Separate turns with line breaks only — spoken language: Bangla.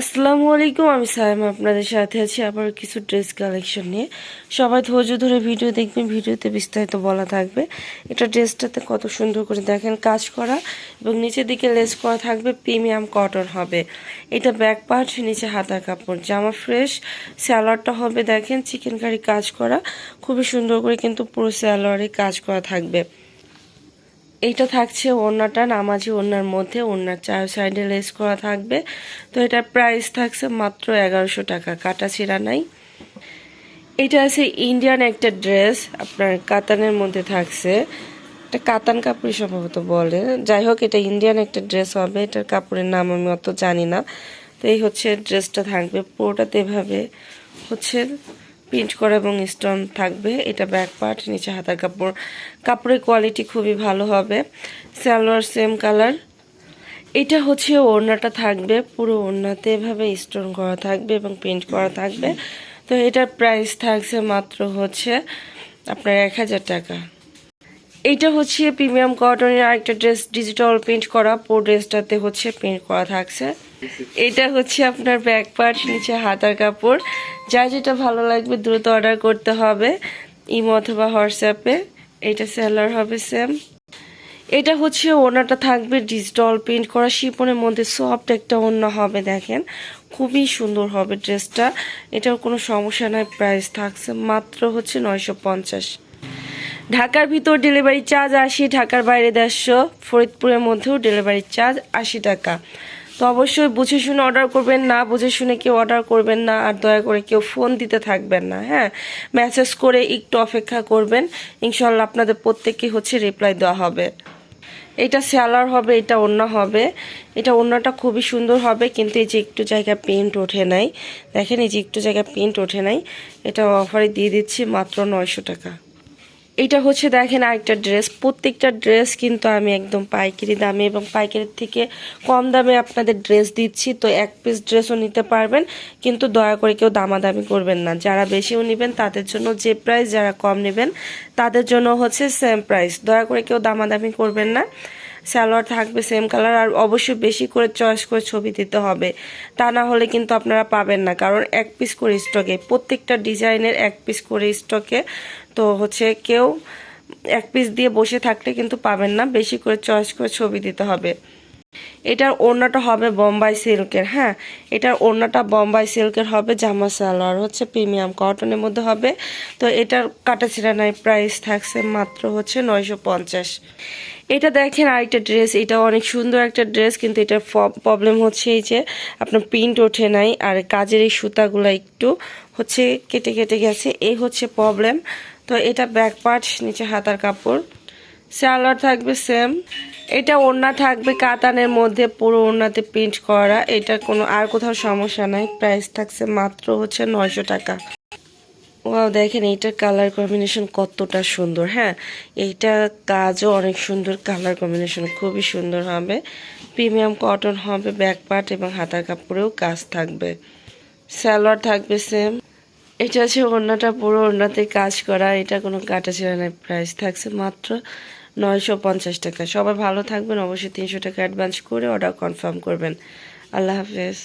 আসসালামু আলাইকুম, আমি সাইম আপনাদের সাথে আছি আবার কিছু ড্রেস কালেকশন নিয়ে। সবাই ধৈর্য ধরে ভিডিও দেখবেন, ভিডিওতে বিস্তারিত বলা থাকবে। এটা ড্রেসটাতে কত সুন্দর করে দেখেন, কাজ করা এবং নিচের দিকে লেস করা থাকবে, প্রিমিয়াম কটন হবে। এটা ব্যাক পার্ট, নিচে হাতার কাপড়। জামা ফ্রেশ স্যালোয়ারটা হবে দেখেন, চিকেন কারি কাজ করা। খুবই সুন্দর করে কিন্তু পুরো স্যালোয়ারে কাজ করা থাকবে। এইটা থাকছে ওড়নাটা, নামাজি ওড়নার মধ্যে ওড়নার চার সাইডে লেস করা থাকবে। তো এটার প্রাইস থাকছে মাত্র এগারোশো টাকা, কাটা ছিঁড়া নাই। এটা আছে ইন্ডিয়ান একটা ড্রেস আপনার কাতানের মধ্যে থাকছে। এটা কাতান কাপড় সম্ভবত বলে। যাই হোক, এটা ইন্ডিয়ান একটা ড্রেস হবে, এটার কাপড়ের নাম আমি অত জানি না। তো এই হচ্ছে ড্রেসটা থাকবে, পুরোটাতে এভাবে হচ্ছে প্রিন্ট করা এবং স্টোন থাকবে। এটা ব্যাক পার্ট নিচে হাতার কাপড়। কাপড়ের কোয়ালিটি খুবই ভালো হবে। সালোয়ার সেম কালার এটা হচ্ছে ওড়নাটা থাকবে। পুরো ওড়নাতে এভাবে স্টোন করা থাকবে এবং প্রিন্ট করা থাকবে। তো এটার প্রাইস থাকছে মাত্র হচ্ছে আপনার এক হাজার টাকা। এইটা হচ্ছে প্রিমিয়াম কটনের আরেকটা ড্রেস ডিজিটাল প্রিন্ট করা। পুরো ড্রেসটাতে হচ্ছে প্রিন্ট করা থাকছে। এটা হচ্ছে আপনার ব্যাক পার্ট নিচে হাতার কাপড়। যা যেটা ভালো লাগবে দ্রুত অর্ডার করতে হবে। ইমো অথবা হোয়াটসঅ্যাপে। এটা সেলার হবে, সেম। এটা হচ্ছে ওনাটা থাকবে ডিজিটাল প্রিন্ট করা। শিপনের মধ্যে সফট একটা ওড়না হবে, দেখেন। খুবই সুন্দর হবে ড্রেসটা। এটার কোনো সমস্যা নাই, প্রাইস থাকছে মাত্র হচ্ছে নয়শো পঞ্চাশ। ঢাকার ভিতর ডেলিভারি চার্জ আশি, ঢাকার বাইরে দেড়শো। ফরিদপুরের মধ্যেও ডেলিভারি চার্জ আশি টাকা। তো অবশ্যই বুঝে শুনে অর্ডার করবেন, না বুঝে শুনে কেউ অর্ডার করবেন না, আর দয়া করে কেউ ফোন দিতে থাকবেন না হ্যাঁ? মেসেজ করে একটু অপেক্ষা করবেন ইনশাল্লাহ আপনাদের প্রত্যেককে হচ্ছে রিপ্লাই দেওয়া হবে। এটা স্যালার হবে, এটা ওড়না হবে। এটা ওড়নাটা খুবই সুন্দর হবে, কিন্তু এই যে একটু জায়গায় পেন্ট ওঠে নাই। দেখেন এই যে একটু জায়গায় পেন্ট ওঠে নাই। এটা অফারে দিয়ে দিচ্ছি মাত্র নয়শো টাকা। এটা হচ্ছে দেখেন আরেকটা ড্রেস প্রত্যেকটা ড্রেস কিন্তু আমি একদম পাইকারি দামে এবং পাইকারির থেকে কম দামে আপনাদের ড্রেস দিচ্ছি। তো এক পিস ড্রেসও নিতে পারবেন, কিন্তু দয়া করে কেউ দামাদামি করবেন না। যারা বেশিও নেবেন, তাদের জন্য যে প্রাইস যারা কম নেবেন, তাদের জন্য হচ্ছে সেম প্রাইস দয়া করে কেউ দামাদামি করবেন না। সালোয়ার থাকবে সেম কালার আর অবশ্যই বেশি করে চয়েস করে ছবি দিতে হবে। তা না হলে কিন্তু আপনারা পাবেন না, কারণ এক পিস করে স্টকে প্রত্যেকটা ডিজাইনের এক পিস করে স্টকে তো হচ্ছে কেউ এক পিস দিয়ে বসে থাকলে কিন্তু পাবেন না, বেশি করে চয়েস করে ছবি দিতে হবে। এটার ওড়নাটা হবে বোম্বাই সিল্কের হ্যাঁ? এটার ওড়নাটা বোম্বাই সিল্কের হবে জামা সালোয়ার হচ্ছে প্রিমিয়াম কটনের মধ্যে হবে। তো এটার কাটা ছিঁড়া নাই প্রাইস থাকছে মাত্র হচ্ছে নয়শো পঞ্চাশ। এটা দেখেন আরেকটা ড্রেস এটা অনেক সুন্দর একটা ড্রেস কিন্তু এটার প্রবলেম হচ্ছে এই যে আপনার প্রিন্ট ওঠে নাই, আর কাজের এই সুতাগুলো একটু হচ্ছে কেটে কেটে গেছে এই হচ্ছে প্রবলেম তো এটা ব্যাক পার্ট নিচে হাতার কাপড়। সালোয়ার থাকবে সেম এটা ওড়না থাকবে কাতানের মধ্যে, পুরো ওড়নাতে প্রিন্ট করা। এটা কোনো, আর কোথাও সমস্যা নাই। প্রাইস থাকছে মাত্র হচ্ছে নয়শো টাকা। ও দেখেন, এইটার কালার কম্বিনেশন কতটা সুন্দর হ্যাঁ? এইটা কাজও অনেক সুন্দর কালার কম্বিনেশন খুবই সুন্দর হবে। প্রিমিয়াম কটন হবে ব্যাক পার্ট এবং হাতার কাপড়েও কাজ থাকবে। সালোয়ার থাকবে সেম এটা আছে ওড়নাটা, পুরো ওড়নাতে কাজ করা। এটা কোনো কাটা ছিল না প্রাইস থাকছে মাত্র নয়শো পঞ্চাশ টাকা। সবাই ভালো থাকবেন, অবশ্যই তিনশো টাকা অ্যাডভান্স করে অর্ডার কনফার্ম করবেন। আল্লাহ হাফেজ।